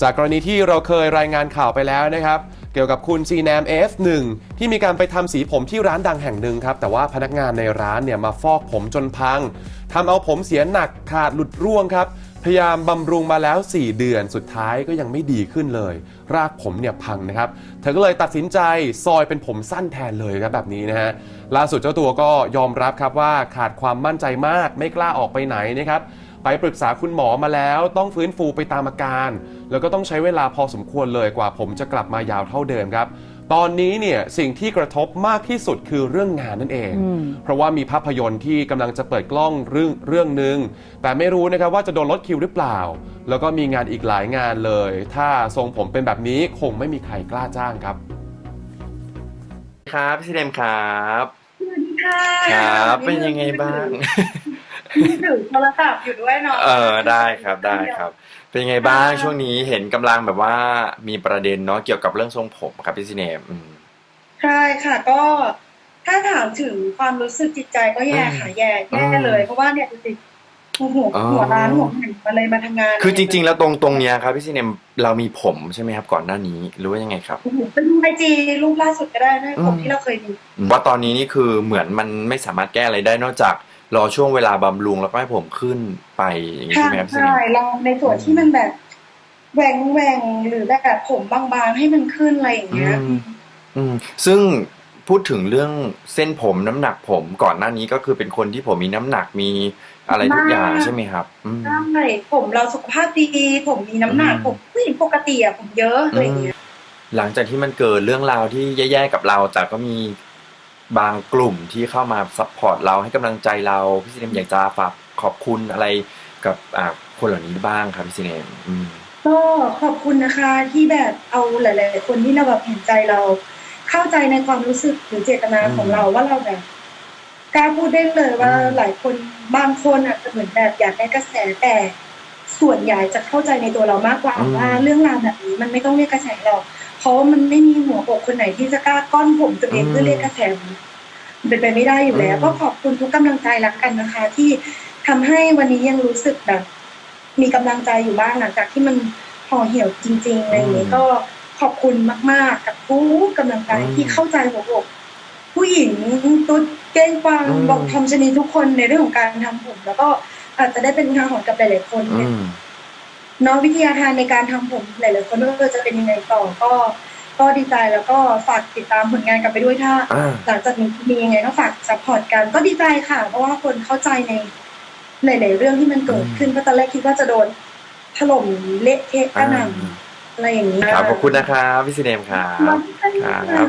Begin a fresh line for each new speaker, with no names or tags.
จากกรณีที่เราเคยรายงานข่าวไปแล้วนะครับ เกี่ยวกับคุณซีแนม F1 ที่มีการไปทำสีผมที่ร้านดังแห่งหนึ่งครับ แต่ว่าพนักงานในร้านเนี่ยมาฟอกผมจนพังทำเอาผมเสียหนักขาดหลุดร่วงครับ พยายามบำรุงมาแล้ว 4 เดือนสุดท้ายก็ยังไม่ดีขึ้นเลย รากผมเนี่ยพังนะครับ เธอก็เลยตัดสินใจซอยเป็นผมสั้นแทนเลยครับแบบนี้นะฮะล่าสุดเจ้าตัวก็ยอมรับครับว่าขาดความมั่นใจมากไม่กล้าออกไปไหนนะครับ ไปปรึกษาคุณหมอมาแล้วต้องฟื้นฟูไปตามอาการ แล้วก็ต้องใช้เวลาพอสมควรเลยกว่าผมจะกลับมายาวเท่าเดิมครับตอนนี้เนี่ยสิ่งที่กระทบมากที่สุดคือเรื่องงานนั่นเอง เพราะว่ามีภาพยนตร์ที่กำลังจะเปิดกล้องเรื่องเรื่องหนึ่งแต่ไม่รู้นะครับว่าจะโดนลดคิวหรือเปล่า แล้วก็มีงานอีกหลายงานเลย ถ้าทรงผมเป็นแบบนี้คงไม่มีใครกล้าจ้างครับ
ครับพี่ซีเดมครับ
สวัสดีค่ะ
ครับ เป็นยังไงบ้าง
มี ถือโทรศัพท์อยู่ด้วยเนาะ
เออได้ครับได้ครับ เป็นยังไงบ้างช่วงนี้เห็นกำลังแบบว่ามีประเด็นเนาะเกี่ยวกับเรื่องทรงผมครับพี่ซีเนมอืม
ใช่ค่ะ ก็ถ้าถามถึงความรู้สึกจิตใจก็แย่ค่ะแย่แย่เลย เพราะว่าเนี่ยดูสิหัวหัวร้านหัวแห่งมาเลยมาทำงาน
คือจริง ๆ แล้วตรงตรงเนี้ยครับพี่ซีเนมเรามีผมใช่ไหมครับก่อนหน้านี้หรือว่ายังไงครับ
โอ้โหไปดูไอจีรูปล่าสุดก็ได้นะผมที่เราเคยมี
ว่าตอนนี้นี่คือเหมือนมันไม่สามารถแก้อะไรได้นอกจาก รอช่วงเวลาบำรุงแล้วก็ให้ผมขึ้นไปอย่างนี้
ใช่
ใช่ไหมครับพี่ซีเน
ใช่
ม
ลองในส่วนที่มันแบบแหวงแหวงหรือแบบผมบางๆให้มันขึ้นอะไรอย่าง
อื
เงี้ย
มอืม ซึ่งพูดถึงเรื่องเส้นผมน้ำหนักผมก่อนหน้านี้ก็คือเป็นคนที่ผมมีน้ำหนักมีอะไรทุกอย่าง
มาก
ใช่ไหมครับอืม
ใช่ผมเราสุขภาพดีผมมีน้ำหนัก
อืม
ผมผู้หญิงปกติอะผมเยอะอะไรอย่างเงี้ย
หลังจากที่มันเกิดเรื่องราวที่แย่ๆกับเรา แต่ก็มี บางกลุ่มที่เข้ามาซัพพอร์ตเราให้กำลังใจเรา พี่ซีเนมอยากจะฝากขอบคุณอะไรกับอ่าคนเหล่านี้บ้างครับพี่ซีเนมอืม
ก็ขอบคุณนะคะที่แบบเอาหลาย ๆ คนที่เราแบบเห็นใจเรา เข้าใจในความรู้สึกหรือเจตนาของเราว่าเราแบบกล้าพูดได้เลยว่า
อืม
หลายคนบางคนอะจะเหมือนแบบอยากได้กระแสแต่ส่วนใหญ่จะเข้าใจในตัวเรามากกว่าว่าเรื่องราวแบบนี้มันไม่ต้องเรียกกระแสหรอก เพราะว่ามันไม่มีหัวอกคนไหนที่จะกล้าก้อนผมตัวเองเพื่อเรียกกระแสมันเป็นไปไม่ได้อยู่แล้ว ก็ขอบคุณทุกกำลังใจละกันนะคะ ที่ทำให้วันนี้ยังรู้สึกแบบ มีกำลังใจอยู่บ้างหลังจากที่มันห่อเหี่ยวจริงๆอะไรอย่างนี้ก็ขอบคุณมาก ๆ กับทุกกำลังใจที่เข้าใจหัวอกผู้หญิงตุ๊ดเก้งกวางบอกทำชนีทุกคนในเรื่องของการทำผม แล้วก็อาจจะได้เป็นทางหรณ์กับหลายๆคน
อืม
เน้องวิทยาทานในการทำผมหลายๆคนว่าเออจะเป็นยังไงต่อก็ ก็ดีใจแล้วก็ฝากติดตามผลงานกลับไปด้วยถ้า
อ่า
หลังจากนี้มียังไงก็ฝากซัพพอร์ตกันก็ดีใจค่ะ เพราะว่าคนเข้าใจในหลายๆเรื่องที่มันเกิดขึ้นก็ตอนแรกคิดว่าจะโดนถล่มเละเทะกระหน่ำอะไรอย่างนี้
ครับขอบคุณนะครับพี่ซีเนมครับครับ